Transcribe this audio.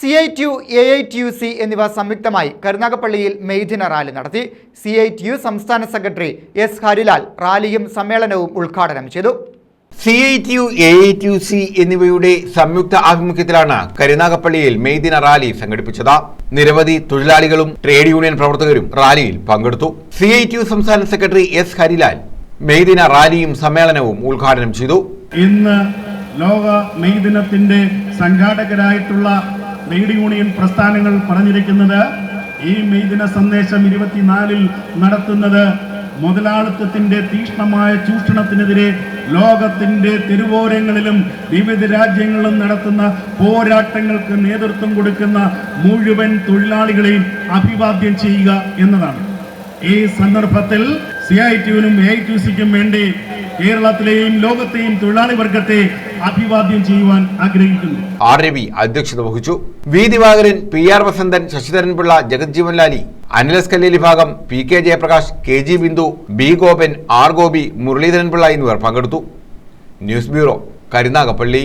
C I T U A I T U C എന്നിവ സംയുക്തമായി കരുനാഗപ്പള്ളിയിൽ മെയ്ദിന റാലി നടത്തി. സി ഐ ടി യു സംസ്ഥാന സെക്രട്ടറി എസ് ഹരിലാൽ റാലിയും സമ്മേളനവും ഉദ്ഘാടനം ചെയ്തു. C I T U A I T U C എന്നിവയുടെ സംയുക്ത ആഭിമുഖ്യത്തിലാണ് കരുനാഗപ്പള്ളിയിൽ മെയ്ദിന റാലി സംഘടിപ്പിച്ചത്. നിരവധി തൊഴിലാളികളും ട്രേഡ് യൂണിയൻ പ്രവർത്തകരും റാലിയിൽ പങ്കെടുത്തു. സി ഐ ടി യു സംസ്ഥാന സെക്രട്ടറി എസ് ഹരിലാൽ മെയ്ദിന റാലിയും സമ്മേളനവും ഉദ്ഘാടനം ചെയ്തു. ഇന്ന് ലോക മെയ് ദിനത്തിന്റെ സംഘാടകരായിട്ടുള്ള ട്രേഡ് യൂണിയൻ പ്രസ്ഥാനങ്ങൾ പറഞ്ഞിരിക്കുന്നത് ഈ മെയ് ദിന സന്ദേശം ഇരുപത്തിനാലിൽ നടത്തുന്നത് മുതലാളിത്തത്തിന്റെ തീക്ഷ്ണമായ ചൂഷണത്തിനെതിരെ ലോകത്തിന്റെ തിരുവോരങ്ങളിലും വിവിധ രാജ്യങ്ങളിലും നടത്തുന്ന പോരാട്ടങ്ങൾക്ക് നേതൃത്വം കൊടുക്കുന്ന മുഴുവൻ തൊഴിലാളികളെയും അഭിവാദ്യം ചെയ്യുക എന്നതാണ്. ഈ സന്ദർഭത്തിൽ സി ഐ ടിയുനും എ ടി സിക്കും വേണ്ടി കേരളത്തിലെയും ലോകത്തെയും തൊഴിലാളി വർഗത്തെ അഭിവാദ്യം ചെയ്യുവാൻ ആഗ്രഹിക്കുന്നു. ആർ രവി അധ്യക്ഷത വഹിച്ചു. V Divakaran P R Vasanthan Sasidharan Pillai Jagjivan Lali. അനിലസ് Kalleli ഭാഗം P K Jayaprakash K G Bindu B Gopan R Gopi Muraleedharan Pillai എന്നിവർ പങ്കെടുത്തു. News bureau Karunagappally.